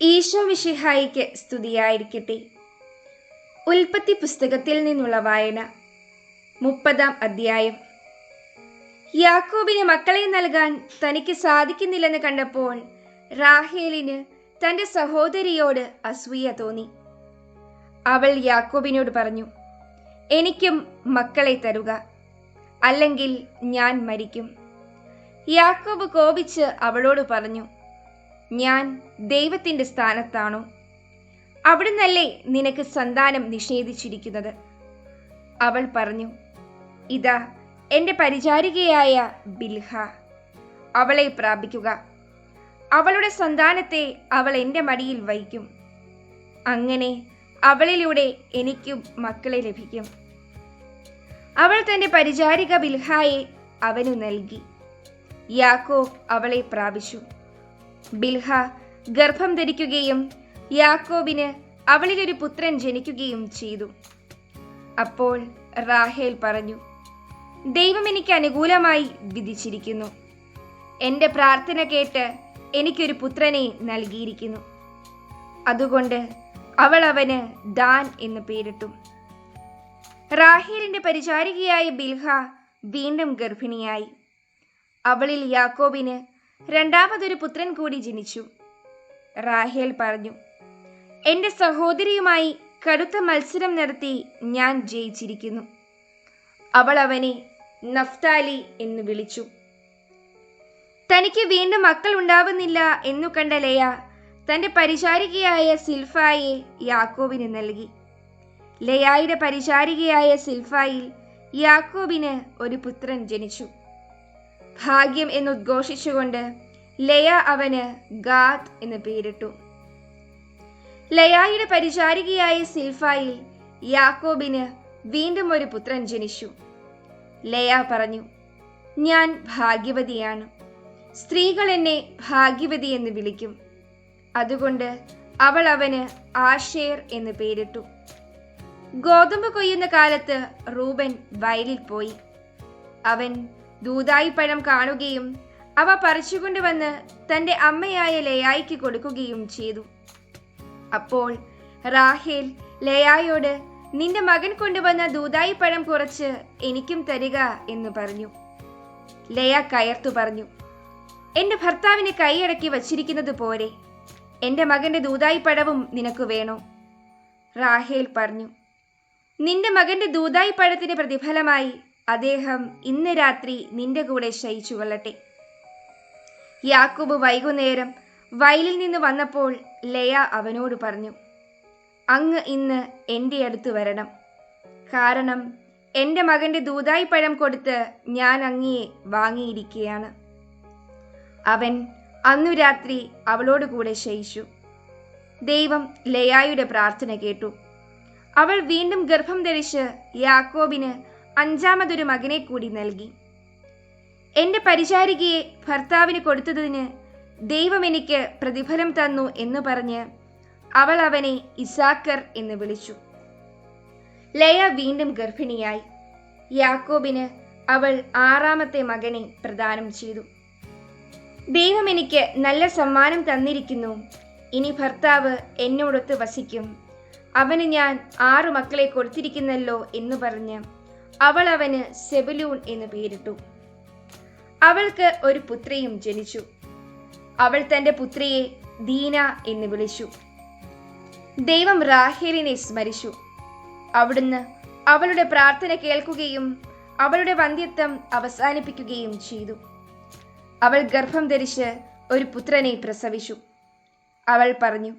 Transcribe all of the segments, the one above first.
ഈശോ വിഷിഹായിക്ക് സ്തുതിയായിരിക്കട്ടെ. ഉൽപ്പത്തി പുസ്തകത്തിൽ നിന്നുള്ള വായന മുപ്പതാം അധ്യായം. യാക്കോബിന് മക്കളെ നൽകാൻ തനിക്ക് സാധിക്കുന്നില്ലെന്ന് കണ്ടപ്പോൾ റാഹേലിന് തന്റെ സഹോദരിയോട് അസൂയ തോന്നി. അവൾ യാക്കോബിനോട് പറഞ്ഞു എനിക്കും മക്കളെ തരുക അല്ലെങ്കിൽ ഞാൻ മരിക്കും. യാക്കോബ് കോപിച്ച് അവളോട് പറഞ്ഞു ഞാൻ ദൈവത്തിന്റെ സ്ഥാനത്താണോ? അവിടുന്നല്ലേ നിനക്ക് സന്താനം നിഷേധിച്ചിരിക്കുന്നത്? അവൾ പറഞ്ഞു ഇതാ എന്റെ പരിചാരികയായ ബിൽഹ അവളെ പ്രാപിക്കുക. അവളുടെ സന്താനത്തെ അവൾ എന്റെ മടിയിൽ വഹിക്കും. അങ്ങനെ അവളിലൂടെ എനിക്കും മക്കളെ ലഭിക്കും. അവൾ തന്റെ പരിചാരിക ബിൽഹായെ അവനു നൽകി. യാക്കോബ് അവളെ പ്രാപിച്ചു. ബിൽഹ ഗർഭം ധരിക്കുകയും യാക്കോബിന് അവളിലൊരു പുത്രൻ ജനിക്കുകയും ചെയ്തു. അപ്പോൾ റാഹേൽ പറഞ്ഞു ദൈവം എനിക്ക് അനുകൂലമായി വിധിച്ചിരിക്കുന്നു. എന്റെ പ്രാർത്ഥന കേട്ട് എനിക്കൊരു പുത്രനെ നൽകിയിരിക്കുന്നു. അതുകൊണ്ട് അവൾ അവന് ദാൻ എന്ന് പേരിട്ടു. റാഹേലിന്റെ പരിചാരികയായ ബിൽഹ വീണ്ടും ഗർഭിണിയായി. അവളിൽ യാക്കോബിന് രണ്ടാമതൊരു പുത്രൻ കൂടി ജനിച്ചു. റാഹേൽ പറഞ്ഞു എന്റെ സഹോദരിയുമായി കടുത്ത മത്സരം നടത്തി ഞാൻ ജയിച്ചിരിക്കുന്നു. അവൾ അവനെ നഫ്താലി എന്ന് വിളിച്ചു. തനിക്ക് വീണ്ടും മക്കൾ ഉണ്ടാവുന്നില്ല എന്നു കണ്ട ലയ തന്റെ പരിചാരികയായ സിൽഫായെ യാക്കോബിന് നൽകി. ലയായുടെ പരിചാരികയായ സിൽഫായിൽ യാക്കോബിന് ഒരു പുത്രൻ ജനിച്ചു. ഭാഗ്യം എന്നുദ്ഘോഷിച്ചുകൊണ്ട് ലയ അവന് ഗാദ് എന്ന് പേരിട്ടു. ലയായുടെ പരിചാരികയായ സിൽഫായിൽ യാക്കോബിന് വീണ്ടും ഒരു പുത്രൻ ജനിച്ചു. ലയ പറഞ്ഞു ഞാൻ ഭാഗ്യവതിയാണ്. സ്ത്രീകൾ എന്നെ ഭാഗ്യവതി എന്ന് വിളിക്കും. അതുകൊണ്ട് അവൾ അവന് ആഷേർ എന്ന് പേരിട്ടു. ഗോതമ്പ് കൊയ്യുന്ന കാലത്ത് റൂബൻ വയലിൽ പോയി. അവൻ ദൂതായി പഴം കാണുകയും അവ പറിച്ചുകൊണ്ടുവന്ന് തന്റെ അമ്മയായ ലയായിക്ക് കൊടുക്കുകയും ചെയ്തു. അപ്പോൾ റാഹേൽ ലയായോട് നിന്റെ മകൻ കൊണ്ടുവന്ന ദൂതായി പഴം കുറച്ച് എനിക്കും തരിക എന്ന് പറഞ്ഞു. ലയ കയർത്തു പറഞ്ഞു എന്റെ ഭർത്താവിനെ കൈയടക്കി വച്ചിരിക്കുന്നത് പോരെ. എന്റെ മകന്റെ ദൂതായി പഴവും നിനക്ക് വേണോ? റാഹേൽ പറഞ്ഞു നിന്റെ മകന്റെ ദൂതായി പഴത്തിന് പ്രതിഫലമായി അദ്ദേഹം ഇന്ന് രാത്രി നിന്റെ കൂടെ ശയിച്ചു കൊള്ളട്ടെ. യാക്കൂബ് വൈകുന്നേരം വയലിൽ നിന്ന് വന്നപ്പോൾ ലയ അവനോട് പറഞ്ഞു അങ്ങ് ഇന്ന് എന്റെ അടുത്ത് വരണം. കാരണം എന്റെ മകന്റെ ദൂതായി പഴം കൊടുത്ത് ഞാൻ അങ്ങയെ വാങ്ങിയിരിക്കുകയാണ്. അവൻ അന്നു രാത്രി അവളോട് കൂടെ ശയിച്ചു. ദൈവം ലയായുടെ പ്രാർത്ഥന കേട്ടു. അവൾ വീണ്ടും ഗർഭം ധരിച്ച് യാക്കോബിന് അഞ്ചാമതൊരു മകനെ കൂടി നൽകി. എന്റെ പരിചാരികയെ ഭർത്താവിന് കൊടുത്തതിന് ദൈവം എനിക്ക് പ്രതിഫലം തന്നു എന്ന് പറഞ്ഞ് അവൾ അവനെ ഇസാക്കർ എന്ന് വിളിച്ചു. ലയ വീണ്ടും ഗർഭിണിയായി. യാക്കോബിന് അവൾ ആറാമത്തെ മകനെ പ്രദാനം ചെയ്തു. ദൈവം എനിക്ക് നല്ല സമ്മാനം തന്നിരിക്കുന്നു. ഇനി ഭർത്താവ് എന്നോടൊത്ത് വസിക്കും. അവന് ഞാൻ ആറു മക്കളെ കൊടുത്തിരിക്കുന്നല്ലോ എന്ന് പറഞ്ഞ് അവൾ അവന് സെബലൂൺ എന്ന് പേരിട്ടു. അവൾക്ക് ഒരു പുത്രിയും ജനിച്ചു. അവൾ തന്റെ പുത്രിയെ ദീന എന്ന് വിളിച്ചു. ദൈവം റാഹേലിനെ സ്മരിച്ചു. അവിടുന്ന് അവളുടെ പ്രാർത്ഥന കേൾക്കുകയും അവളുടെ വന്ധ്യത്വം അവസാനിപ്പിക്കുകയും ചെയ്തു. അവൾ ഗർഭം ധരിച്ച് ഒരു പുത്രനെ പ്രസവിച്ചു. അവൾ പറഞ്ഞു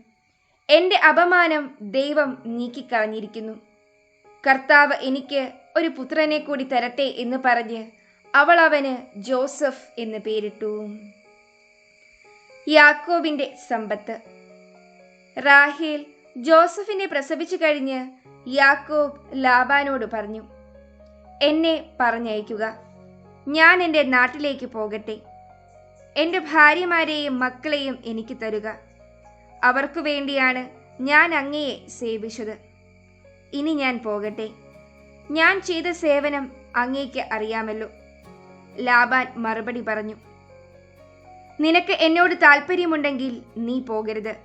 എന്റെ അപമാനം ദൈവം നീക്കിക്കളഞ്ഞിരിക്കുന്നു. കർത്താവ് എനിക്ക് ഒരു പുത്രനെ കൂടി തരട്ടെ എന്ന് പറഞ്ഞ് അവൾ അവന് ജോസഫ് എന്ന് പേരിട്ടു. യാക്കോബിന്റെ സമ്പത്ത്. റാഹേൽ ജോസഫിനെ പ്രസവിച്ചു കഴിഞ്ഞ് യാക്കോബ് ലാബാനോട് പറഞ്ഞു എന്നെ പറഞ്ഞയക്കുക. ഞാൻ എന്റെ നാട്ടിലേക്ക് പോകട്ടെ. എന്റെ ഭാര്യമാരെയും മക്കളെയും എനിക്ക് തരുക. അവർക്കു വേണ്ടിയാണ് ഞാൻ അങ്ങയെ സേവിച്ചത്. ഇനി ഞാൻ പോകട്ടെ. ഞാൻ ചെയ്ത സേവനം അങ്ങേക്ക് അറിയാമല്ലോ. ലാബാൻ മറുപടി പറഞ്ഞു നിനക്ക് എന്നോട് താല്പര്യമുണ്ടെങ്കിൽ നീ പോകരുത്.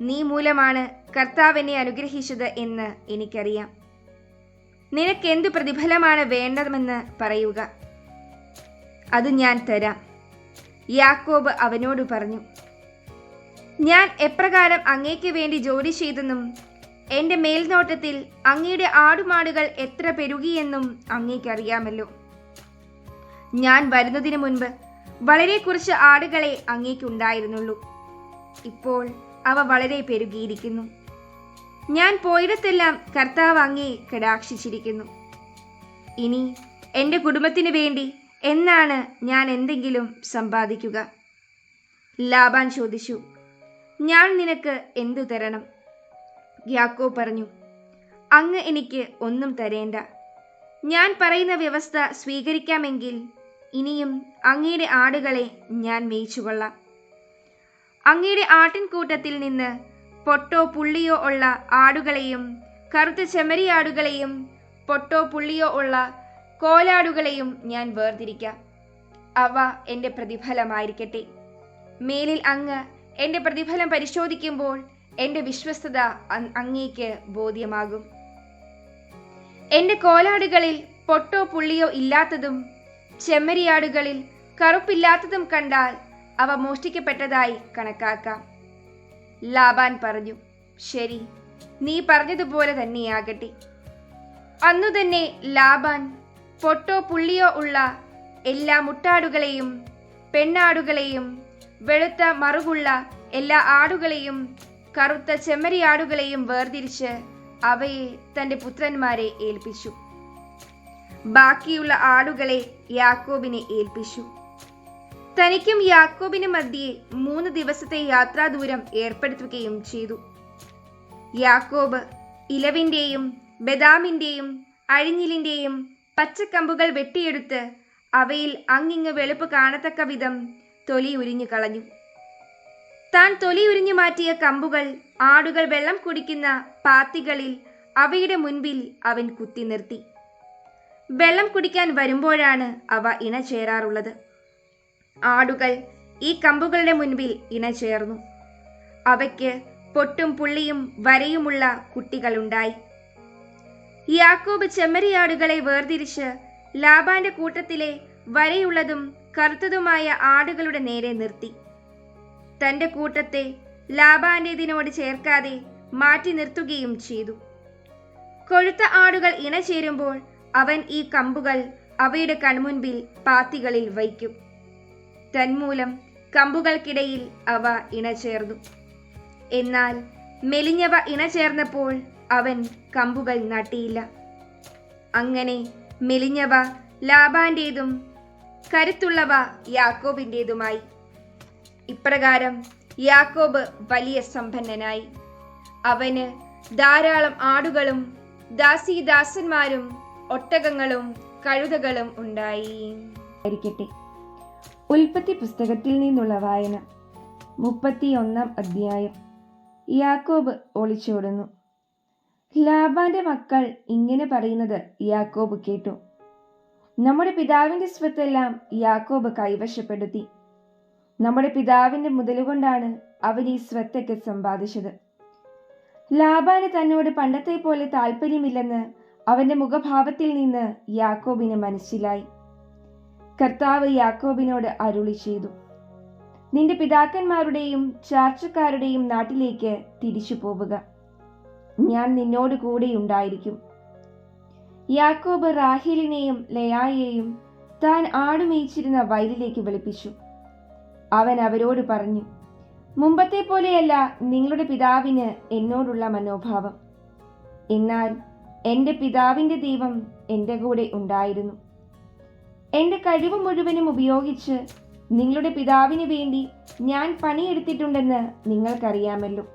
നീ മൂലമാണ് കർത്താവ് എന്നെ അനുഗ്രഹിച്ചത് എന്ന് എനിക്കറിയാം. നിനക്ക് എന്തു പ്രതിഫലമാണ് വേണ്ടതെന്ന് പറയുക. അത് ഞാൻ തരാം. യാക്കോബ് അവനോട് പറഞ്ഞു ഞാൻ എപ്രകാരം അങ്ങേക്ക് വേണ്ടി ജോലി ചെയ്തെന്നും എന്റെ മേൽനോട്ടത്തിൽ അങ്ങയുടെ ആടുമാടുകൾ എത്ര പെരുകിയെന്നും അങ്ങേക്കറിയാമല്ലോ. ഞാൻ വരുന്നതിന് മുൻപ് വളരെ കുറച്ച് ആടുകളെ അങ്ങേക്കുണ്ടായിരുന്നുള്ളൂ. ഇപ്പോൾ അവ വളരെ പെരുകിയിരിക്കുന്നു. ഞാൻ പോയിടത്തെല്ലാം കർത്താവ് അങ്ങേ കടാക്ഷിച്ചിരിക്കുന്നു. ഇനി എന്റെ കുടുംബത്തിന് വേണ്ടി എന്നാണ് ഞാൻ എന്തെങ്കിലും സമ്പാദിക്കുക? ലാബാൻ ചോദിച്ചു. ഞാൻ നിനക്ക് എന്തു തരണം? യാക്കോ പറഞ്ഞു അങ്ങ് എനിക്ക് ഒന്നും തരേണ്ട. ഞാൻ പറയുന്ന വ്യവസ്ഥ സ്വീകരിക്കാമെങ്കിൽ ഇനിയും അങ്ങയുടെ ആടുകളെ ഞാൻ മേയിച്ചുകൊള്ളാം. അങ്ങയുടെ ആട്ടിൻകൂട്ടത്തിൽ നിന്ന് പൊട്ടോ പുള്ളിയോ ഉള്ള ആടുകളെയും കറുത്ത ചെമ്മരിയാടുകളെയും പൊട്ടോ പുള്ളിയോ ഉള്ള കോലാടുകളെയും ഞാൻ വേർതിരിക്കാം. അവ എന്റെ പ്രതിഫലമായിരിക്കട്ടെ. മേലിൽ അങ്ങ് എന്റെ പ്രതിഫലം പരിശോധിക്കുമ്പോൾ എന്റെ വിശ്വസ്തത അങ്ങേക്ക് ബോധ്യമാകും. എന്റെ കോലാടുകളിൽ പൊട്ടോ പുള്ളിയോ ഇല്ലാത്തതും ചെമ്മരിയാടുകളിൽ കറുപ്പില്ലാത്തതും കണ്ടാൽ അവ മോഷ്ടിക്കപ്പെട്ടതായി കണക്കാക്കാം. ലാബാൻ പറഞ്ഞു ശരി നീ പറഞ്ഞതുപോലെ തന്നെയാകട്ടെ. അന്നു തന്നെ ലാബാൻ പൊട്ടോ പുള്ളിയോ ഉള്ള എല്ലാ മുട്ടാടുകളെയും പെണ്ണാടുകളെയും വെളുത്ത മറുകുള്ള എല്ലാ ആടുകളെയും കറുത്ത ചെമ്മരിയാടുകളെയും വേർതിരിച്ച് അവയെ തന്റെ പുത്രന്മാരെ ഏൽപ്പിച്ചു. ബാക്കിയുള്ള ആടുകളെ യാക്കോബിനെ ഏൽപ്പിച്ചു. തനിക്കും യാക്കോബിനും മധ്യേ മൂന്ന് ദിവസത്തെ യാത്രാദൂരം ഏർപ്പെടുത്തുകയും ചെയ്തു. യാക്കോബ് ഇലവിന്റെയും ബദാമിന്റെയും അഴിഞ്ഞിലിന്റെയും പച്ചക്കമ്പുകൾ വെട്ടിയെടുത്ത് അവയിൽ അങ്ങിങ്ങ് വെളുപ്പ് കാണത്തക്ക വിധം തൊലി ഉരിഞ്ഞു കളഞ്ഞു. താൻ തൊലി ഉരിഞ്ഞു മാറ്റിയ കമ്പുകൾ ആടുകൾ വെള്ളം കുടിക്കുന്ന പാത്തികളിൽ അവയുടെ മുൻപിൽ അവൻ കുത്തി നിർത്തി. വെള്ളം കുടിക്കാൻ വരുമ്പോഴാണ് അവ ഇണചേരാറുള്ളത്. ആടുകൾ ഈ കമ്പുകളുടെ മുൻപിൽ ഇണചേർന്നു. അവയ്ക്ക് പൊട്ടും പുള്ളിയും വരയുമുള്ള കുട്ടികളുണ്ടായി. യാക്കോബ് ചെമ്മരിയാടുകളെ വേർതിരിച്ച് ലാബാന്റെ കൂട്ടത്തിലെ വരയുള്ളതും കറുത്തതുമായ ആടുകളുടെ നേരെ നിർത്തി. തന്റെ കൂട്ടത്തെ ലാബാന്റേതിനോട് ചേർക്കാതെ മാറ്റി നിർത്തുകയും ചെയ്തു. കൊഴുത്ത ആടുകൾ ഇണചേരുമ്പോൾ അവൻ ഈ കമ്പുകൾ അവയുടെ കൺമുൻപിൽ പാത്തികളിൽ വയ്ക്കും. തന്മൂലം കമ്പുകൾക്കിടയിൽ അവ ഇണചേർന്നു. എന്നാൽ മെലിഞ്ഞവ ഇണചേർന്നപ്പോൾ അവൻ കമ്പുകൾ നട്ടിയില്ല. അങ്ങനെ മെലിഞ്ഞവ ലാബാന്റേതും കരുത്തുള്ളവ യാക്കോബിന്റേതുമായി ഇപ്രകാരം യാക്കോബ് വലിയ സമ്പന്നനായി. അവന് ധാരാളം ആടുകളും ദാസീദാസന്മാരും ഒട്ടകങ്ങളും കഴുതകളും ഉണ്ടായി. ഉൽപ്പത്തി പുസ്തകത്തിൽ നിന്നുള്ള വായന. മുപ്പത്തിയൊന്നാം അധ്യായം. യാക്കോബ് ഒളിച്ചോടുന്നു. ലാബാന്റെ മക്കൾ ഇങ്ങനെ പറയുന്നത് യാക്കോബ് കേട്ടു. നമ്മുടെ പിതാവിന്റെ സ്വത്തെല്ലാം യാക്കോബ് കൈവശപ്പെടുത്തി. നമ്മുടെ പിതാവിന്റെ മുതലുകൊണ്ടാണ് അവൻ ഈ സ്വത്തൊക്കെ സമ്പാദിച്ചത്. ലാബാന് തന്നോട് പണ്ടത്തെ പോലെ താല്പര്യമില്ലെന്ന് അവന്റെ മുഖഭാവത്തിൽ നിന്ന് യാക്കോബിന് മനസ്സിലായി. കർത്താവ് യാക്കോബിനോട് അരുളി ചെയ്തു. നിന്റെ പിതാക്കന്മാരുടെയും ചാർച്ചക്കാരുടെയും നാട്ടിലേക്ക് തിരിച്ചു പോവുക. ഞാൻ നിന്നോട് കൂടെയുണ്ടായിരിക്കും യാക്കോബ് റാഹിലിനെയും ലയായെയും താൻ ആടുമേയിച്ചിരുന്ന വയലിലേക്ക് വിളിപ്പിച്ചു. അവൻ അവരോട് പറഞ്ഞു മുമ്പത്തെ പോലെയല്ല നിങ്ങളുടെ പിതാവിന് എന്നോടുള്ള മനോഭാവം. എന്നാൽ എന്റെ പിതാവിന്റെ ദൈവം എന്റെ കൂടെ ഉണ്ടായിരുന്നു. എന്റെ കഴിവ് മുഴുവനും ഉപയോഗിച്ച് നിങ്ങളുടെ പിതാവിന് വേണ്ടി ഞാൻ പണിയെടുത്തിട്ടുണ്ടെന്ന് നിങ്ങൾക്കറിയാമല്ലോ.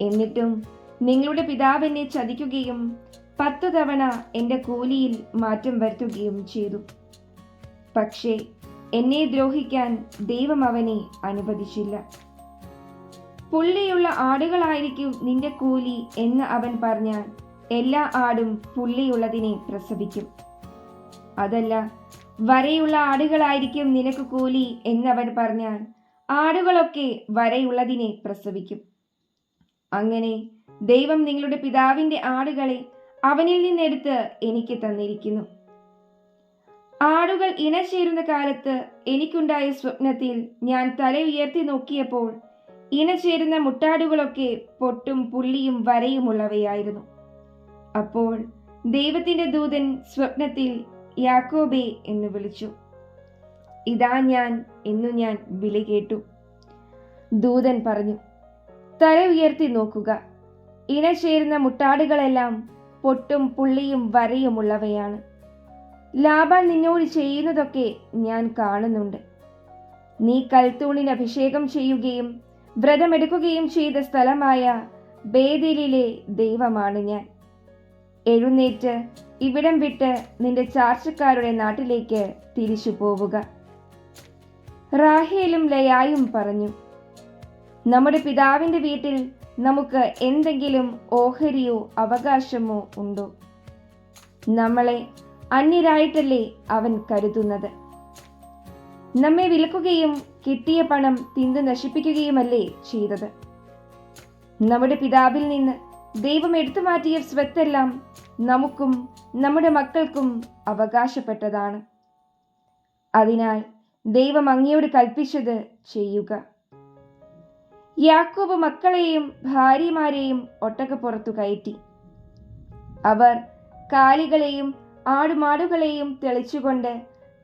എന്നിട്ടും നിങ്ങളുടെ പിതാവ് എന്നെ ചതിക്കുകയും പത്തു തവണ എന്റെ കൂലിയിൽ മാറ്റം വരുത്തുകയും ചെയ്തു. പക്ഷേ എന്നെ ദ്രോഹിക്കാൻ ദൈവം അവനെ അനുവദിച്ചില്ല. പുള്ളിയുള്ള ആടുകളായിരിക്കും നിന്റെ കൂലി എന്ന് അവൻ പറഞ്ഞാൽ എല്ലാ ആടും പുള്ളിയുള്ളതിനെ പ്രസവിക്കും. അതല്ല വരയുള്ള ആടുകളായിരിക്കും നിനക്ക് കൂലി എന്നവൻ പറഞ്ഞാൽ ആടുകളൊക്കെ വരയുള്ളതിനെ പ്രസവിക്കും. അങ്ങനെ ദൈവം നിങ്ങളുടെ പിതാവിന്റെ ആടുകളെ അവനിൽ നിന്നെടുത്ത് എനിക്ക് തന്നിരിക്കുന്നു. ആടുകൾ ഇണചേരുന്ന കാലത്ത് എനിക്കുണ്ടായ സ്വപ്നത്തിൽ ഞാൻ തല ഉയർത്തി നോക്കിയപ്പോൾ ഇണചേരുന്ന മുട്ടാടുകളൊക്കെ പൊട്ടും പുള്ളിയും വരയുമുള്ളവയായിരുന്നു അപ്പോൾ ദൈവത്തിന്റെ ദൂതൻ സ്വപ്നത്തിൽ യാക്കോബേ എന്ന് വിളിച്ചു. ഇതാ ഞാൻ എന്നു ഞാൻ വിളി കേട്ടു. ദൂതൻ പറഞ്ഞു തല ഉയർത്തി നോക്കുക. ഇണചേരുന്ന മുട്ടാടുകളെല്ലാം പൊട്ടും പുള്ളിയും വരയുമുള്ളവയാണ് ലാബാൻ നിന്നോട് ചെയ്യുന്നതൊക്കെ ഞാൻ കാണുന്നുണ്ട്. നീ കൽത്തൂണിന് അഭിഷേകം ചെയ്യുകയും വ്രതമെടുക്കുകയും ചെയ്ത സ്ഥലമായ ബേദിലിലെ ദൈവമാണ് ഞാൻ. എഴുന്നേറ്റ് ഇവിടം വിട്ട് നിന്റെ ചാർച്ചക്കാരുടെ നാട്ടിലേക്ക് തിരിച്ചു പോവുക. റാഹേലും ലയായും പറഞ്ഞു നമ്മുടെ പിതാവിന്റെ വീട്ടിൽ നമുക്ക് എന്തെങ്കിലും ഓഹരിയോ അവകാശമോ ഉണ്ടോ? നമ്മളെ അന്യരായിട്ടല്ലേ അവൻ കരുതുന്നത്. നമ്മെ വിൽക്കുകയും കിട്ടിയ പണം തിന്ന് നശിപ്പിക്കുകയുമല്ലേ ചെയ്തത്. നമ്മുടെ പിതാവിൽ നിന്ന് ദൈവം എടുത്തു മാറ്റിയ സ്വത്തെല്ലാം നമുക്കും നമ്മുടെ മക്കൾക്കും അവകാശപ്പെട്ടതാണ്. അതിനാൽ ദൈവം അങ്ങയോട് കൽപ്പിച്ചത് ചെയ്യുക. യാക്കോബ് മക്കളെയും ഭാര്യമാരെയും ഒട്ടകപ്പുറത്തു കയറ്റി. അവർ കാലികളെയും ആടുമാടുകളെയും തെളിച്ചുകൊണ്ട്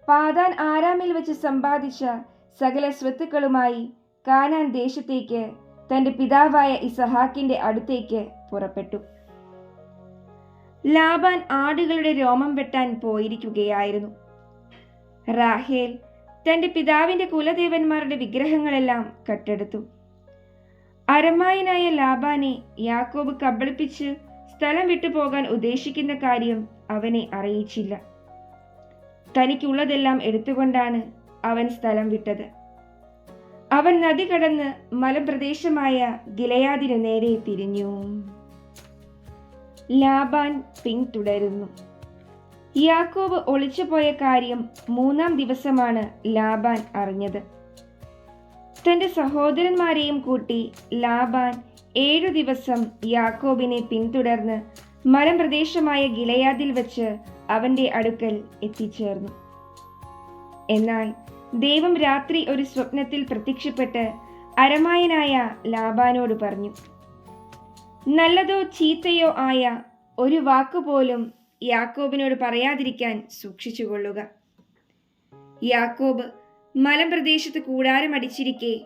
പാതാൻ ആരാമിൽ വെച്ച് സമ്പാദിച്ച സകല സ്വത്തുക്കളുമായി കാനാൻ ദേശത്തേക്ക് തന്റെ പിതാവായ ഇസഹാക്കിന്റെ അടുത്തേക്ക് പുറപ്പെട്ടു. ലാബാൻ ആടുകളുടെ രോമം വെട്ടാൻ പോയിരിക്കുകയായിരുന്നു. റാഹേൽ തന്റെ പിതാവിന്റെ കുലദേവന്മാരുടെ വിഗ്രഹങ്ങളെല്ലാം കട്ടെടുത്തു. അരമായനായ ലാബാനെ യാക്കോബ് കബളിപ്പിച്ച് സ്ഥലം വിട്ടു പോകാൻ ഉദ്ദേശിക്കുന്ന കാര്യം അവനെ അറിയിച്ചില്ല. തനിക്കുള്ളതെല്ലാം എടുത്തുകൊണ്ടാണ് അവൻ സ്ഥലം വിട്ടത്. അവൻ നദി കടന്ന് മലപ്രദേശമായ ഗിലയാദിനു നേരെ തിരിഞ്ഞു. ലാബാൻ പിന്തുടരുന്നു യാക്കോബ് ഒളിച്ചുപോയ കാര്യം മൂന്നാം ദിവസമാണ് ലാബാൻ അറിഞ്ഞത്. തന്റെ സഹോദരന്മാരെയും കൂട്ടി ലാബാൻ ഏഴു ദിവസം യാക്കോബിനെ പിന്തുടർന്ന് മലമ്പ്രദേശമായ ഗിലയാദിൽ വച്ച് അവന്റെ അടുക്കൽ എത്തിച്ചേർന്നു. എന്നാൽ ദൈവം രാത്രി ഒരു സ്വപ്നത്തിൽ പ്രത്യക്ഷപ്പെട്ട് അരമായനായ ലാബാനോട് പറഞ്ഞു നല്ലതോ ചീത്തയോ ആയ ഒരു വാക്കുപോലും യാക്കോബിനോട് പറയാതിരിക്കാൻ സൂക്ഷിച്ചുകൊള്ളുക. യാക്കോബ് മലമ്പ്രദേശത്ത് കൂടാരമടിച്ചിരിക്കെ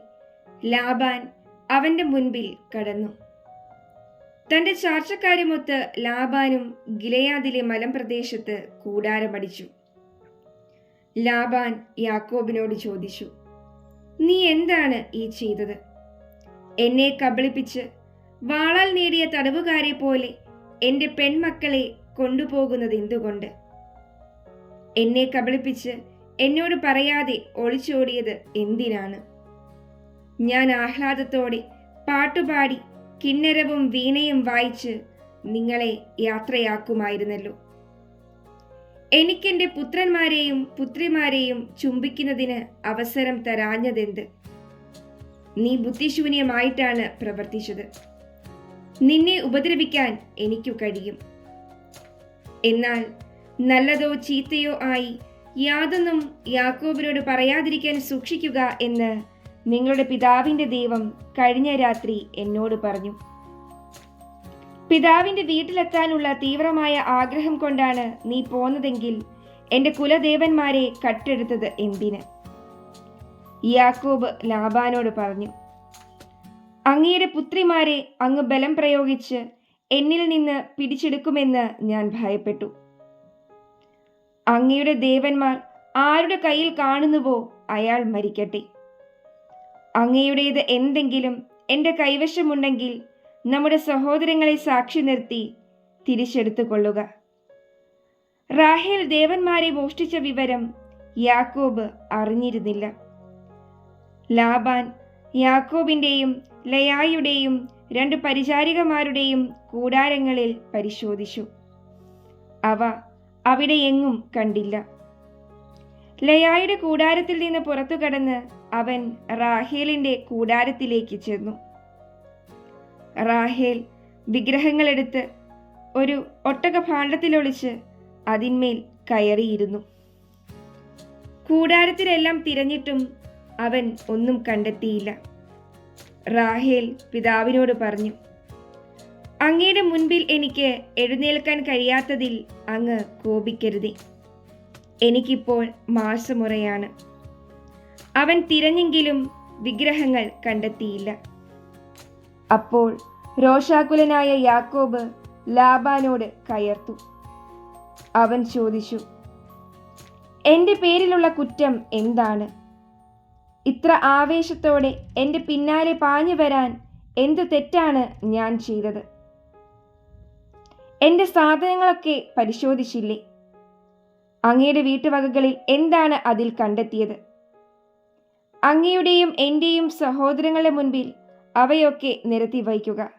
ലാബാൻ അവന്റെ മുൻപിൽ കടന്നു. തന്റെ ചാർച്ചക്കാരുമൊത്ത് ലാബാനും ഗിലയാദിലെ മലമ്പ്രദേശത്ത് കൂടാരമടിച്ചു ലാബാൻ യാക്കോബിനോട് ചോദിച്ചു നീ എന്താണ് ഈ ചെയ്തത്? എന്നെ കബളിപ്പിച്ച് വാളാൽ നേടിയ തടവുകാരെ പോലെ എന്റെ പെൺമക്കളെ കൊണ്ടുപോകുന്നത് എന്തുകൊണ്ട്? എന്നെ കബളിപ്പിച്ച് എന്നോട് പറയാതെ ഒളിച്ചോടിയത് എന്തിനാണ്? ഞാൻ ആഹ്ലാദത്തോടെ പാട്ടുപാടി കിന്നരവും വീണയും വായിച്ച് നിങ്ങളെ യാത്രയാക്കുമായിരുന്നല്ലോ. എനിക്കെന്റെ പുത്രന്മാരെയും പുത്രിമാരെയും ചുംബിക്കുന്നതിന് അവസരം തരാഞ്ഞതെന്ത്? നീ ബുദ്ധിശൂന്യമായിട്ടാണ് പ്രവർത്തിച്ചത്. നിന്നെ ഉപദ്രവിക്കാൻ എനിക്കു കഴിയും. എന്നാൽ നല്ലതോ ചീത്തയോ ആയി യാതൊന്നും യാക്കോബിനോട് പറയാതിരിക്കാൻ സൂക്ഷിക്കുക എന്ന് നിങ്ങളുടെ പിതാവിന്റെ ദൈവം കഴിഞ്ഞ രാത്രി എന്നോട് പറഞ്ഞു. പിതാവിന്റെ വീട്ടിലെത്താനുള്ള തീവ്രമായ ആഗ്രഹം കൊണ്ടാണ് നീ പോന്നതെങ്കിൽ എന്റെ കുലദേവന്മാരെ കട്ടെടുത്തത് എന്തിന്? യാക്കോബ് ലാബാനോട് പറഞ്ഞു അങ്ങയുടെ പുത്രിമാരെ അങ്ങ് ബലം പ്രയോഗിച്ച് എന്നിൽ നിന്ന് പിടിച്ചെടുക്കുമെന്ന് ഞാൻ ഭയപ്പെട്ടു. അങ്ങയുടെ ദേവന്മാർ ആരുടെ കയ്യിൽ കാണുന്നുവോ അയാൾ മരിക്കട്ടെ. അങ്ങയുടേത് എന്തെങ്കിലും എന്റെ കൈവശമുണ്ടെങ്കിൽ നമ്മുടെ സഹോദരങ്ങളെ സാക്ഷി നിർത്തി തിരിച്ചെടുത്തു കൊള്ളുക റാഹേൽ ദേവന്മാരെ മോഷ്ടിച്ച വിവരം യാക്കോബ് അറിഞ്ഞിരുന്നില്ല. ലാബാൻ യാക്കോബിന്റെയും ലയായുടെയും രണ്ട് പരിചാരികമാരുടെയും കൂടാരങ്ങളിൽ പരിശോധിച്ചു. അവ അവിടെ എങ്ങും കണ്ടില്ല. ലയായുടെ കൂടാരത്തിൽ നിന്ന് പുറത്തു കടന്ന് അവൻ റാഹേലിന്റെ കൂടാരത്തിലേക്ക് ചെന്നു. റാഹേൽ വിഗ്രഹങ്ങളെടുത്ത് ഒരു ഒട്ടക ഭാണ്ഡത്തിലൊളിച്ച് അതിന്മേൽ കയറിയിരുന്നു. കൂടാരത്തിലെല്ലാം തിരഞ്ഞിട്ടും അവൻ ഒന്നും കണ്ടെത്തിയില്ല. റാഹേൽ പിതാവിനോട് പറഞ്ഞു അങ്ങയുടെ മുൻപിൽ എനിക്ക് എഴുന്നേൽക്കാൻ കഴിയാത്തതിൽ അങ്ങ് കോപിക്കരുതേ. എനിക്കിപ്പോൾ മാസമുറയാണ്. അവൻ തിരഞ്ഞെങ്കിലും വിഗ്രഹങ്ങൾ കണ്ടെത്തിയില്ല. അപ്പോൾ രോഷാകുലനായ യാക്കോബ് ലാബാനോട് കയർത്തു. അവൻ ചോദിച്ചു എന്റെ പേരിലുള്ള കുറ്റം എന്താണ്? ഇത്ര ആവേശത്തോടെ എന്റെ പിന്നാലെ പാഞ്ഞു വരാൻ എന്ത് തെറ്റാണ് ഞാൻ ചെയ്തത്? എന്റെ സാധനങ്ങളൊക്കെ പരിശോധിച്ചില്ലേ? അങ്ങയുടെ വീട്ടുവകകളിൽ എന്താണ് അതിൽ കണ്ടെത്തിയത്? അങ്ങയുടെയും എന്റെയും സഹോദരങ്ങളുടെ മുൻപിൽ അവയൊക്കെ നിരത്തി വയ്ക്കുക.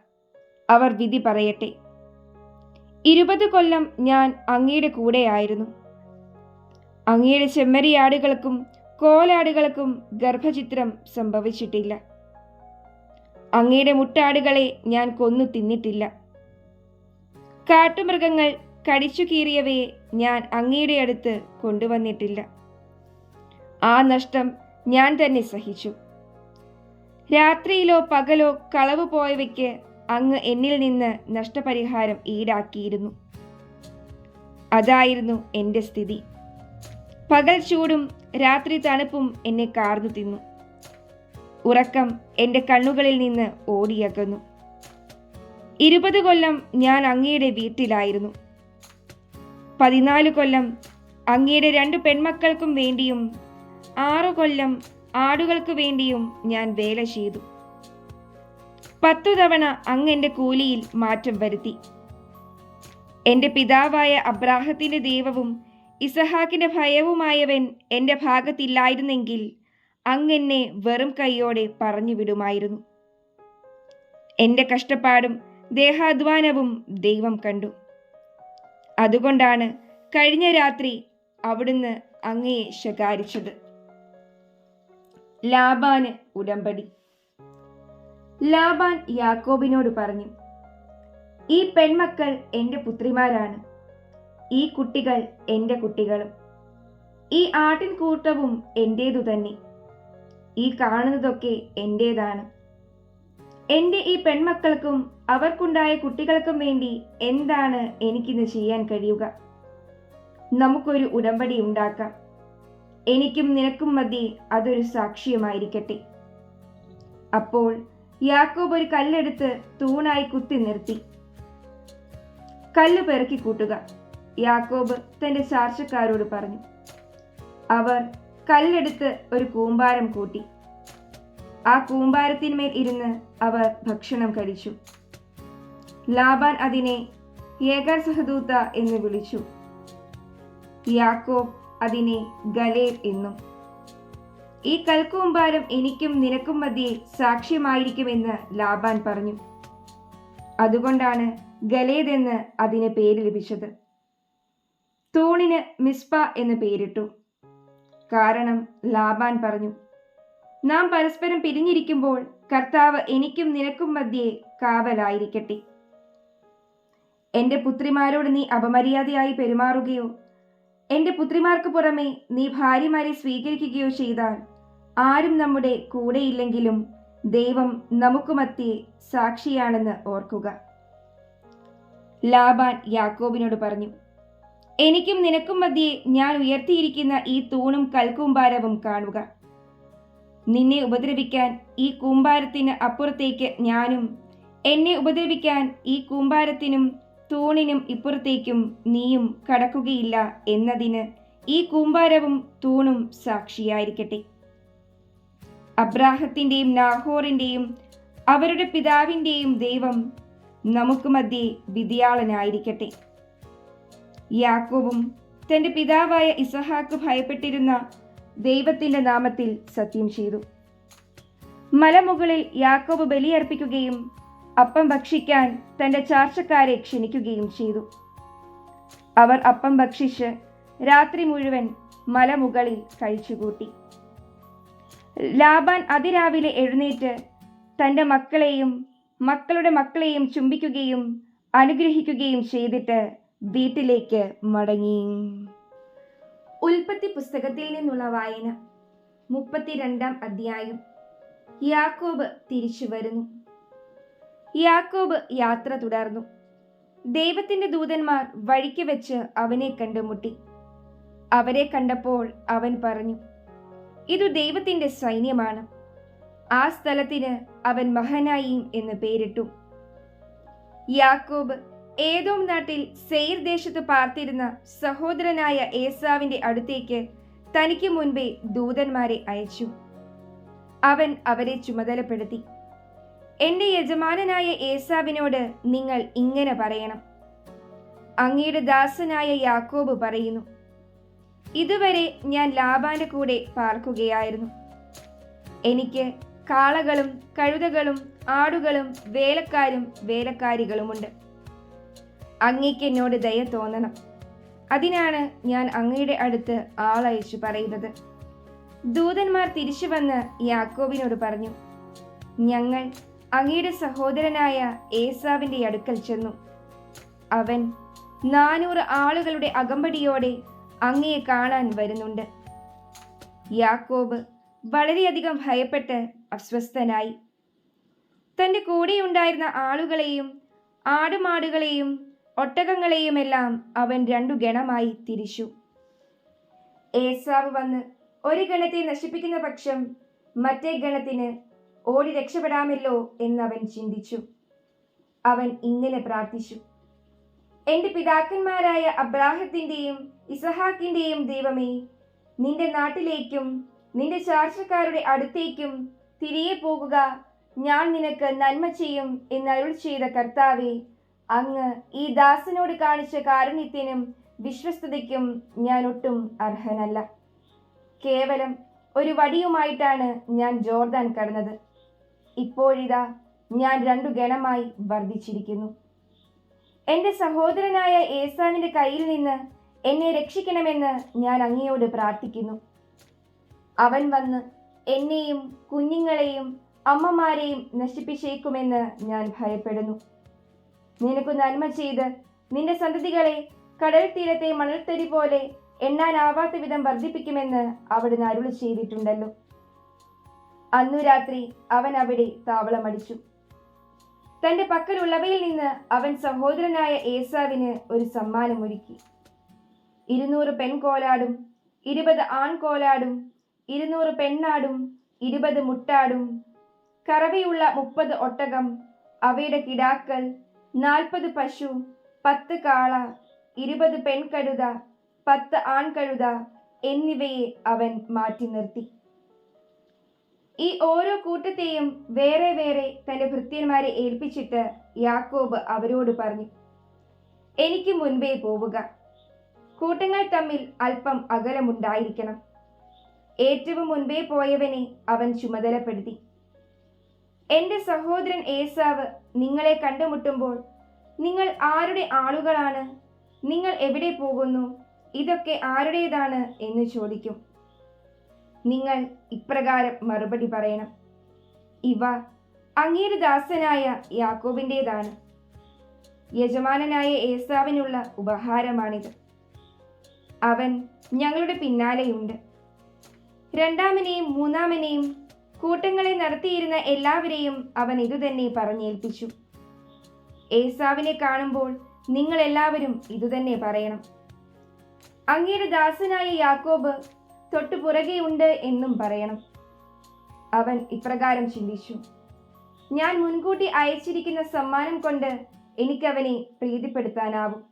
അവർ വിധി പറയട്ടെ. ഇരുപത് കൊല്ലം ഞാൻ അങ്ങയുടെ കൂടെയായിരുന്നു. അങ്ങയുടെ ചെമ്മരിയാടുകൾക്കും കോലാടുകൾക്കും ഗർഭചിത്രം സംഭവിച്ചിട്ടില്ല. അങ്ങയുടെ മുട്ടാടുകളെ ഞാൻ കൊന്നു തിന്നിട്ടില്ല. കാട്ടുമൃഗങ്ങൾ കടിച്ചു കീറിയവയെ ഞാൻ അങ്ങയുടെ അടുത്ത് കൊണ്ടുവന്നിട്ടില്ല. ആ നഷ്ടം ഞാൻ തന്നെ സഹിച്ചു. രാത്രിയിലോ പകലോ കളവ് പോയവയ്ക്ക് അങ്ങ് എന്നിൽ നിന്ന് നഷ്ടപരിഹാരം ഈടാക്കിയിരുന്നു. അതായിരുന്നു എന്റെ സ്ഥിതി. പകൽ ചൂടും രാത്രി തണുപ്പും എന്നെ കാർന്നു തിന്നു. ഉറക്കം എന്റെ കണ്ണുകളിൽ നിന്ന് ഓടിയകന്നു. ഇരുപത് കൊല്ലം ഞാൻ അങ്ങയുടെ വീട്ടിലായിരുന്നു. പതിനാല് കൊല്ലം അങ്ങയുടെ രണ്ട് പെൺമക്കൾക്കും വേണ്ടിയും ആറു കൊല്ലം ആടുകൾക്ക് വേണ്ടിയും ഞാൻ വേല ചെയ്തു. പത്തു തവണ അങ്ങ് എന്റെ കൂലിയിൽ മാറ്റം വരുത്തി. എന്റെ പിതാവായ അബ്രാഹത്തിന്റെ ദൈവവും ഇസഹാക്കിന്റെ ഭയവുമായവൻ എന്റെ ഭാഗത്തില്ലായിരുന്നെങ്കിൽ അങ്ങെന്നെ വെറും കൈയോടെ പറഞ്ഞു വിടുമായിരുന്നു. എന്റെ കഷ്ടപ്പാടും ദേഹാധ്വാനവും ദൈവം കണ്ടു. അതുകൊണ്ടാണ് കഴിഞ്ഞ രാത്രി അവിടുന്ന് അങ്ങയെ ശകാരിച്ചത്. ലാബാന് ഉടമ്പടി. ലാബാൻ യാക്കോബിനോട് പറഞ്ഞു ഈ പെൺമക്കൾ എന്റെ പുത്രിമാരാണ്. ഈ കുട്ടികൾ എന്റെ കുട്ടികളും. ഈ ആട്ടിൻകൂട്ടവും എന്റേതു തന്നെ ഈ കാണുന്നതൊക്കെ എന്റേതാണ് എന്റെ ഈ പെൺമക്കൾക്കും അവർക്കുണ്ടായ കുട്ടികൾക്കും വേണ്ടി എന്താണ് എനിക്കിന്ന് ചെയ്യാൻ കഴിയുക? നമുക്കൊരു ഉടമ്പടി ഉണ്ടാക്കാം. എനിക്കും നിനക്കും മതി അതൊരു സാക്ഷ്യമായിരിക്കട്ടെ. അപ്പോൾ യാക്കോബ് ഒരു കല്ലെടുത്ത് തൂണായി കുത്തി നിർത്തി. കല്ല് പെറുക്കി കൂട്ടുക. യാക്കോബ് തന്റെ ചാർച്ചക്കാരോട് പറഞ്ഞു. അവർ കല്ലെടുത്ത് ഒരു കൂമ്പാരം കൂട്ടി. ആ കൂമ്പാരത്തിന്മേൽ ഇരുന്ന് അവർ ഭക്ഷണം കഴിച്ചു. ലാബാൻ അതിനെ ഏകർ സഹദൂത്ത എന്ന് വിളിച്ചു. യാക്കോബ് അതിനെ ഗലേബ് എന്നും. ഈ കൽക്കൂമ്പാരം എനിക്കും നിനക്കും മധ്യേ സാക്ഷ്യമായിരിക്കുമെന്ന് ലാബാൻ പറഞ്ഞു. അതുകൊണ്ടാണ് ഗലേദ് എന്ന് അതിന് പേര് ലഭിച്ചത്. തൂണിന് മിസ്പ എന്ന് പേരിട്ടു. കാരണം ലാബാൻ പറഞ്ഞു നാം പരസ്പരം പിരിഞ്ഞിരിക്കുമ്പോൾ കർത്താവ് എനിക്കും നിനക്കും മധ്യേ കാവലായിരിക്കട്ടെ. എന്റെ പുത്രിമാരോട് നീ അപമര്യാദയായി പെരുമാറുകയോ എന്റെ പുത്രിമാർക്ക് പുറമെ നീ ഭാര്യമാരെ സ്വീകരിക്കുകയോ ചെയ്താൽ ആരും നമ്മുടെ കൂടെയില്ലെങ്കിലും ദൈവം നമുക്ക് മധ്യേ സാക്ഷിയാണെന്ന് ഓർക്കുക. ലാബാൻ യാക്കോബിനോട് പറഞ്ഞു എനിക്കും നിനക്കും മധ്യേ ഞാൻ ഉയർത്തിയിരിക്കുന്ന ഈ തൂണും കൽക്കൂമ്പാരവും കാണുക. നിന്നെ ഉപദ്രവിക്കാൻ ഈ കൂമ്പാരത്തിന് അപ്പുറത്തേക്ക് ഞാനും. എന്നെ ഉപദ്രവിക്കാൻ ഈ കൂമ്പാരത്തിനും തൂണിനും ഇപ്പുറത്തേക്കും നീയും കടക്കുകയില്ല എന്നതിന് ഈ കൂമ്പാരവും തൂണും സാക്ഷിയായിരിക്കട്ടെ. അബ്രാഹത്തിന്റെയും നാഹോറിന്റെയും അവരുടെ പിതാവിന്റെയും ദൈവം നമുക്ക് മധ്യേ വിധിയാളനായിരിക്കട്ടെ. യാക്കോബും തന്റെ പിതാവായ ഇസഹാക്ക് ഭയപ്പെട്ടിരുന്ന ദൈവത്തിന്റെ നാമത്തിൽ സത്യം ചെയ്തു. മലമുകളിൽ യാക്കോബ് ബലിയർപ്പിക്കുകയും അപ്പം ഭക്ഷിക്കാൻ തന്റെ ചാർച്ചക്കാരെ ക്ഷണിക്കുകയും ചെയ്തു. അവർ അപ്പം ഭക്ഷിച്ച് രാത്രി മുഴുവൻ മലമുകളിൽ കഴിച്ചുകൂട്ടി. ലാബാൻ അതിരാവിലെ എഴുന്നേറ്റ് തന്റെ മക്കളെയും മക്കളുടെ മക്കളെയും ചുംബിക്കുകയും അനുഗ്രഹിക്കുകയും ചെയ്തിട്ട് വീട്ടിലേക്ക് മടങ്ങി. ഉൽപ്പത്തി പുസ്തകത്തിൽ നിന്നുള്ള വായന. മുപ്പത്തിരണ്ടാം അധ്യായം. യാക്കോബ് തിരിച്ചു വരുന്നു. യാക്കോബ് യാത്ര തുടർന്നു. ദൈവത്തിന്റെ ദൂതന്മാർ വഴിക്ക് വെച്ച് അവനെ കണ്ടുമുട്ടി. അവരെ കണ്ടപ്പോൾ അവൻ പറഞ്ഞു ഇതു ദൈവത്തിന്റെ സൈന്യമാണ്. ആ സ്ഥലത്തിന് അവൻ മഹനായിയും എന്ന് പേരിട്ടു. യാക്കോബ് ഏതോം നാട്ടിൽ സെയിർ ദേശത്ത് പാർത്തിരുന്ന സഹോദരനായ ഏസാവിന്റെ അടുത്തേക്ക് തനിക്ക് മുൻപേ ദൂതന്മാരെ അയച്ചു. അവൻ അവരെ ചുമതലപ്പെടുത്തി. എന്റെ യജമാനനായ ഏസാവിനോട് നിങ്ങൾ ഇങ്ങനെ പറയണം. അങ്ങയുടെ ദാസനായ യാക്കോബ് പറയുന്നു ഇതുവരെ ഞാൻ ലാബാന്റെ കൂടെ പാർക്കുകയായിരുന്നു. എനിക്ക് കാളകളും കഴുതകളും ആടുകളും വേലക്കാരും വേലക്കാരികളുമുണ്ട്. അങ്ങയ്ക്ക് എന്നോട് ദയ തോന്നണം. അതിനാണ് ഞാൻ അങ്ങയുടെ അടുത്ത് ആളയച്ചു പറയുന്നത്. ദൂതന്മാർ തിരിച്ചു വന്ന് യാക്കോബിനോട് പറഞ്ഞു ഞങ്ങൾ അങ്ങയുടെ സഹോദരനായ ഏസാവിന്റെ അടുക്കൽ ചെന്നു. അവൻ നാനൂറ് ആളുകളുടെ അകമ്പടിയോടെ അങ്ങയെ കാണാൻ വരുന്നുണ്ട്. യാക്കോബ് വളരെയധികം ഭയപ്പെട്ട് അസ്വസ്ഥനായി. തന്റെ കൂടെയുണ്ടായിരുന്ന ആളുകളെയും ആടുമാടുകളെയും ഒട്ടകങ്ങളെയുമെല്ലാം അവൻ രണ്ടു ഗണമായി തിരിച്ചു. ഏസാവ് വന്ന് ഒരു ഗണത്തെ നശിപ്പിക്കുന്ന പക്ഷം മറ്റേ ഗണത്തിന് ഓടി രക്ഷപ്പെടാമല്ലോ എന്നവൻ ചിന്തിച്ചു. അവൻ ഇങ്ങനെ പ്രാർത്ഥിച്ചു. എന്റെ പിതാക്കന്മാരായ അബ്രാഹത്തിന്റെയും ഇസഹാക്കിന്റെയും ദൈവമേ നിന്റെ നാട്ടിലേക്കും നിന്റെ ചാർച്ചക്കാരുടെ അടുത്തേക്കും തിരികെ പോകുക ഞാൻ നിനക്ക് നന്മ ചെയ്യും എന്നരുൾ ചെയ്ത കർത്താവെ അങ്ങ് ഈ ദാസനോട് കാണിച്ച കാരുണ്യത്തിനും വിശ്വസ്തതയ്ക്കും ഞാൻ ഒട്ടും അർഹനല്ല. കേവലം ഒരു വടിയുമായിട്ടാണ് ഞാൻ ജോർദാൻ കടന്നത്. ഇപ്പോഴിതാ ഞാൻ രണ്ടു ഗണമായി വർദ്ധിച്ചിരിക്കുന്നു. എന്റെ സഹോദരനായ ഏസാവിന്റെ കയ്യിൽ നിന്ന് എന്നെ രക്ഷിക്കണമെന്ന് ഞാൻ അങ്ങയോട് പ്രാർത്ഥിക്കുന്നു. അവൻ വന്ന് എന്നെയും കുഞ്ഞുങ്ങളെയും അമ്മമാരെയും നശിപ്പിച്ചേക്കുമെന്ന് ഞാൻ ഭയപ്പെടുന്നു. നിനക്ക് നന്മ ചെയ്ത് നിന്റെ സന്തതികളെ കടൽ തീരത്തെ മണൽത്തരി പോലെ എണ്ണാനാവാത്ത വിധം വർദ്ധിപ്പിക്കുമെന്ന് അവിടുന്ന് അരുൾ ചെയ്തിട്ടുണ്ടല്ലോ. അന്നു രാത്രി അവൻ അവിടെ താവളമടിച്ചു. തന്റെ പക്കലുള്ളവയിൽ നിന്ന് അവൻ സഹോദരനായ ഏസാവിന് ഒരു സമ്മാനം ഒരുക്കി ഇരുന്നൂറ് പെൺകോലാടും ഇരുപത് ആൺകോലാടും ഇരുന്നൂറ് പെണ്ണാടും ഇരുപത് മുട്ടാടും കറവിയുള്ള മുപ്പത് ഒട്ടകം അവയുടെ കിടാക്കൾ നാൽപ്പത് പശു പത്ത് കാള ഇരുപത് പെൺകഴുത പത്ത് ആൺകഴുത എന്നിവയെ അവൻ മാറ്റി നിർത്തി. ഈ ഓരോ കൂട്ടത്തെയും വേറെ വേറെ തന്റെ ഭൃത്യന്മാരെ ഏൽപ്പിച്ചിട്ട് യാക്കോബ് അവരോട് പറഞ്ഞു എനിക്ക് മുൻപേ പോവുക. കൂട്ടങ്ങൾ തമ്മിൽ അല്പം അകലമുണ്ടായിരിക്കണം. ഏറ്റവും മുൻപേ പോയവനെ അവൻ ചുമതലപ്പെടുത്തി. എന്റെ സഹോദരൻ ഏസാവ് നിങ്ങളെ കണ്ടുമുട്ടുമ്പോൾ നിങ്ങൾ ആരുടെ ആളുകളാണ്? നിങ്ങൾ എവിടെ പോകുന്നു? ഇതൊക്കെ ആരുടേതാണ് എന്ന് ചോദിക്കും. നിങ്ങൾ ഇപ്രകാരം മറുപടി പറയണം. ഇവ അങ്ങയുടെ ദാസനായ യാക്കോബിന്റെതാണ് യജമാനനായ ഏസാവിനുള്ള ഉപഹാരമാണിത്. അവൻ ഞങ്ങളുടെ പിന്നാലെയുണ്ട്. രണ്ടാമനെയും മൂന്നാമനെയും കൂട്ടങ്ങളെ നടത്തിയിരുന്ന എല്ലാവരെയും അവൻ ഇതുതന്നെ പറഞ്ഞേൽപ്പിച്ചു. ഏസാവിനെ കാണുമ്പോൾ നിങ്ങൾ എല്ലാവരും ഇതുതന്നെ പറയണം. അങ്ങയുടെ ദാസനായ യാക്കോബ് തൊട്ടു പുറകെയുണ്ട് എന്നും പറയണം. അവൻ ഇപ്രകാരം ചിന്തിച്ചു. ഞാൻ മുൻകൂട്ടി അയച്ചിരിക്കുന്ന സമ്മാനം കൊണ്ട് എനിക്കവനെ പ്രീതിപ്പെടുത്താനാവും.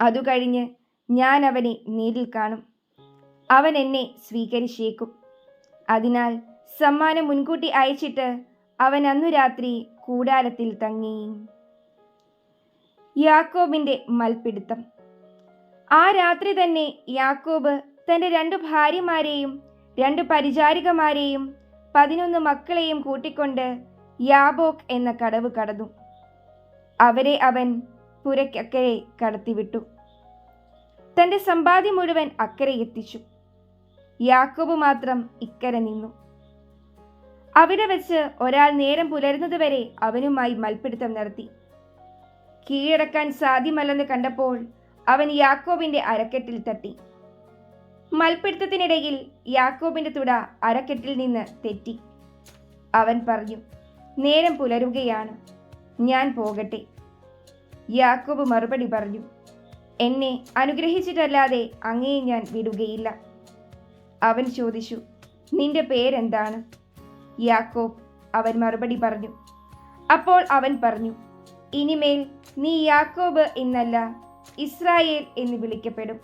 അതു കഴിഞ്ഞ് ഞാൻ അവനെ നേരിൽ കാണും. അവൻ എന്നെ സ്വീകരിച്ചേക്കും. അതിനാൽ സമ്മാനം മുൻകൂട്ടി അയച്ചിട്ട് അവൻ അന്നു രാത്രി കൂടാരത്തിൽ തങ്ങി. യാക്കോബിന്റെ മൽപിടുത്തം. ആ രാത്രി തന്നെ യാക്കോബ് തന്റെ രണ്ടു ഭാര്യമാരെയും രണ്ട് പരിചാരികമാരെയും പതിനൊന്ന് മക്കളെയും കൂട്ടിക്കൊണ്ട് യാബോക് എന്ന കടവ് കടന്നു. അവരെ അവൻ പുരയ്ക്കക്കരെ കടത്തിവിട്ടു. തന്റെ സമ്പാദ്യം മുഴുവൻ അക്കരെ എത്തിച്ചു. യാക്കോബ് മാത്രം ഇക്കരെ നിന്നു. അവിടെ വെച്ച് ഒരാൾ നേരം പുലരുന്നതുവരെ അവനുമായി മൽപ്പിടുത്തം നടത്തി. കീഴടക്കാൻ സാധ്യമല്ലെന്ന് കണ്ടപ്പോൾ അവൻ യാക്കോബിന്റെ അരക്കെട്ടിൽ തട്ടി. മൽപ്പിടുത്തത്തിനിടയിൽ യാക്കോബിന്റെ തുട അരക്കെട്ടിൽ നിന്ന് തെറ്റി. അവൻ പറഞ്ഞു നേരം പുലരുകയാണ്. ഞാൻ പോകട്ടെ. യാക്കോബ് മറുപടി പറഞ്ഞു എന്നെ അനുഗ്രഹിച്ചിട്ടല്ലാതെ അങ്ങയെ ഞാൻ വിടുകയില്ല. അവൻ ചോദിച്ചു നിന്റെ പേരെന്താണ്? യാക്കോബ് അവൻ മറുപടി പറഞ്ഞു. അപ്പോൾ അവൻ പറഞ്ഞു ഇനിമേൽ നീ യാക്കോബ് എന്നല്ല ഇസ്രായേൽ എന്ന് വിളിക്കപ്പെടും.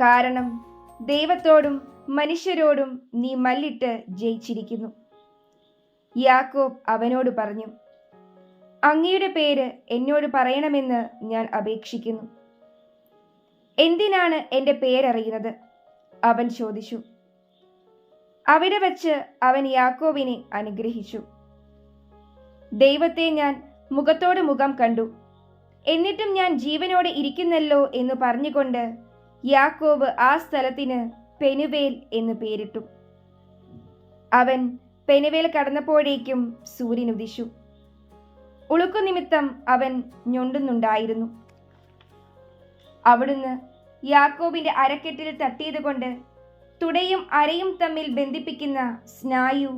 കാരണം ദൈവത്തോടും മനുഷ്യരോടും നീ മല്ലിട്ട് ജയിച്ചിരിക്കുന്നു. യാക്കോബ് അവനോട് പറഞ്ഞു അങ്ങയുടെ പേര് എന്നോട് പറയണമെന്ന് ഞാൻ അപേക്ഷിക്കുന്നു. എന്തിനാണ് എന്റെ പേരറിയുന്നത്? അവൻ ചോദിച്ചു അവിടെ വച്ച് അവൻ യാക്കോബിനെ അനുഗ്രഹിച്ചു. ദൈവത്തെ ഞാൻ മുഖത്തോട് മുഖം കണ്ടു. എന്നിട്ടും ഞാൻ ജീവനോടെ ഇരിക്കുന്നല്ലോ എന്ന് പറഞ്ഞുകൊണ്ട് യാക്കോബ് ആ സ്ഥലത്തിന് പെനുവേൽ എന്ന് പേരിട്ടു. അവൻ പെനുവേൽ കടന്നപ്പോഴേക്കും സൂര്യൻ ഉദിച്ചു. ഉളുക്കു നിമിത്തം അവൻ ഞൊണ്ടുന്നുണ്ടായിരുന്നു. അവിടുന്ന് യാക്കോബിന്റെ അരക്കെട്ടിൽ തട്ടിയതുകൊണ്ട് തുടയും അരയും തമ്മിൽ ബന്ധിപ്പിക്കുന്ന സ്നായു